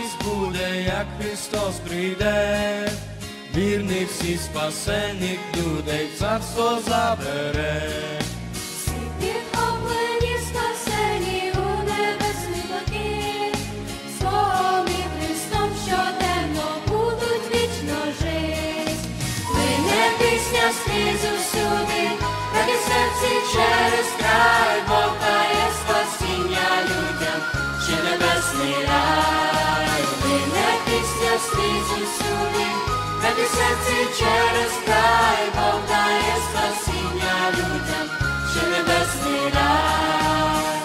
радість буде, як Христос прийде, вірних всі спасених людей царство забере. Всі підхоплені, спасені у небесний блакит, Свого і Христом щоденно будуть вічно жить. Мине пісня скрізь усюди, так і серці через пісня сюди, на серці через край, Бог дає спасіння людям, ще небесний рай.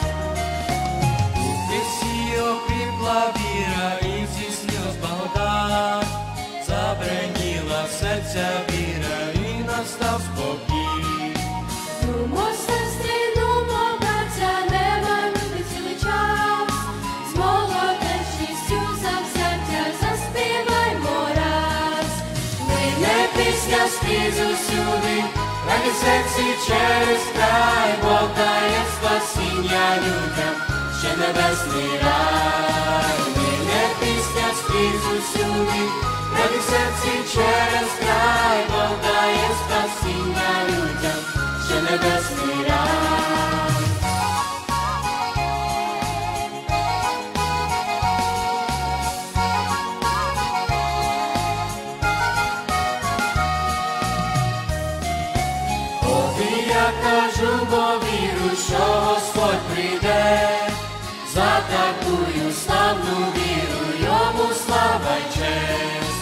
Ти всі окріпла віра і здійснилась благодать, забреніла серця пісня скрізь усюди, на серці через край, Бог дає спасіння людям, ще небесний рай. Мине пісня скрізь усюди, на серці через край, Бог дає спасіння людям, ще небесний рай. Кажу, бо віру, що Господь прийде, за такую славну віру йому слава й честь.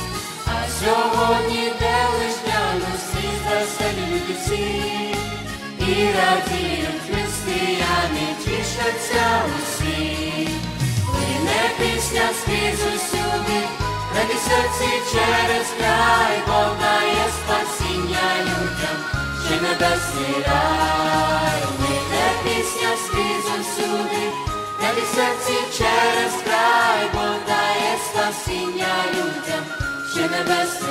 А сьогодні де лиш гляну скрізь веселі люди всі, і радіють християни, тішаться усі. Плине пісня скрізь усюди, так і серці через край, Бог дає спасіння людям, ще небесний рай.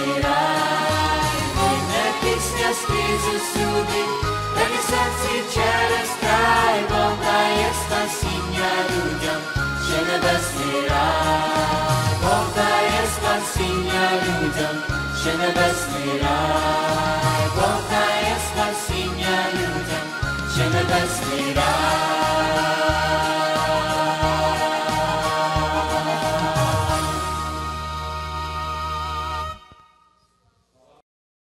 небесний рай. Плине пісня скрізь усюди, так і в серці через край, Бог дає спасіння людям, ще небесний рай, Бог дає спасіння людям, ще небесний рай, Бог дає спасіння людям, ще небесний рай.